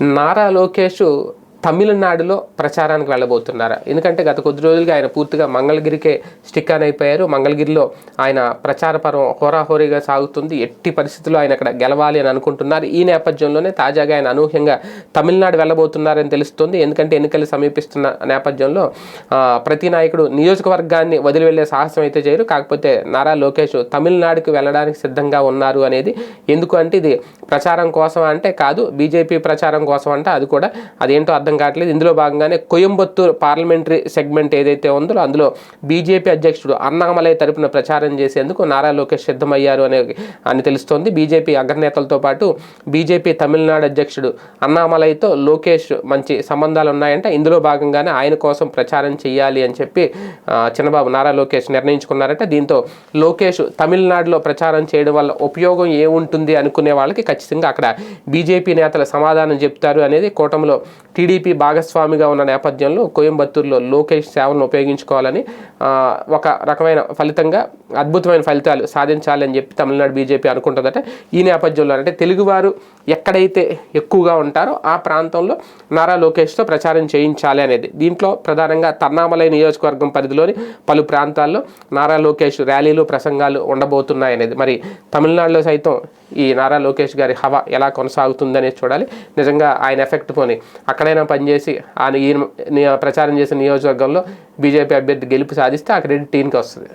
నారా లోకేష్ తమిళనాడులో ప్రచారానికి వెళ్ళబోతున్నారా. ఎందుకంటే గత కొద్ది రోజులుగా ఆయన పూర్తిగా మంగళగిరికే స్టిక్ ఆన్ అయిపోయారు. మంగళగిరిలో ఆయన ప్రచార పరం హోరాహోరీగా సాగుతుంది. ఎట్టి పరిస్థితుల్లో ఆయన అక్కడ గెలవాలి అని అనుకుంటున్నారు. ఈ నేపథ్యంలోనే తాజాగా ఆయన అనూహ్యంగా తమిళనాడు వెళ్ళబోతున్నారని తెలుస్తుంది. ఎందుకంటే ఎన్నికలు సమీపిస్తున్న నేపథ్యంలో ప్రతి నాయకుడు నియోజకవర్గాన్ని వదిలి వెళ్ళే సాహసం అయితే చేయరు. కాకపోతే నారా లోకేష్ తమిళనాడుకి వెళ్ళడానికి సిద్ధంగా ఉన్నారు అనేది ఎందుకు అంటే ఇది ప్రచారం కోసం అంటే కాదు. బీజేపీ ప్రచారం కోసం అంటే అది కూడా అదేంటో అర్థం కావట్లేదు. ఇందులో భాగంగానే కోయంబత్తూరు పార్లమెంటరీ సెగ్మెంట్ ఏదైతే ఉందో అందులో బీజేపీ అధ్యక్షుడు అన్నామలై తరపున ప్రచారం చేసేందుకు నారా లోకేష్ సిద్ధమయ్యారు అనే అని తెలుస్తోంది. బీజేపీ అగ్రనేతలతో పాటు బీజేపీ తమిళనాడు అధ్యక్షుడు అన్నామలైతో లోకేష్ మంచి సంబంధాలు ఉన్నాయంటే. ఇందులో భాగంగానే ఆయన కోసం ప్రచారం చేయాలి అని చెప్పి చిన్నబాబు నారా లోకేష్ నిర్ణయించుకున్నారట. దీంతో లోకేష్ తమిళనాడులో ప్రచారం చేయడం వల్ల ఉపయోగం ఏముంటుంది అనుకునే వాళ్ళకి ఖచ్చితంగా అక్కడ బీజేపీ నేతలు సమాధానం చెప్తారు అనేది కూటమిలో టీడీపీ భాగస్వామిగా ఉన్న నేపథ్యంలో కోయంబత్తూరులో లోకేష్ సేవలను ఉపయోగించుకోవాలని ఒక రకమైన ఫలితంగా అద్భుతమైన ఫలితాలు సాధించాలి అని చెప్పి తమిళనాడు బీజేపీ అనుకుంటుందట. ఈ నేపథ్యంలో అంటే తెలుగువారు ఎక్కడైతే ఎక్కువగా ఉంటారో ఆ ప్రాంతంలో నారా లోకేష్తో ప్రచారం చేయించాలి అనేది. దీంట్లో ప్రధానంగా తర్నామలై నియోజకవర్గం పరిధిలోని పలు ప్రాంతాల్లో నారా లోకేష్ ర్యాలీలు ప్రసంగాలు ఉండబోతున్నాయి అనేది మరి తమిళనాడులో సైతం ఈ నారా లోకేష్ గారి హవా ఎలా కొనసాగుతుందనేది చూడాలి. నిజంగా ఆయన ఎఫెక్ట్ పోని అక్కడైనా పనిచేసి ఆయన ఈ ప్రచారం చేసిన నియోజకవర్గంలో బీజేపీ అభ్యర్థి గెలుపు సాధిస్తే ఆ క్రెడిట్ టీంకి వస్తుంది.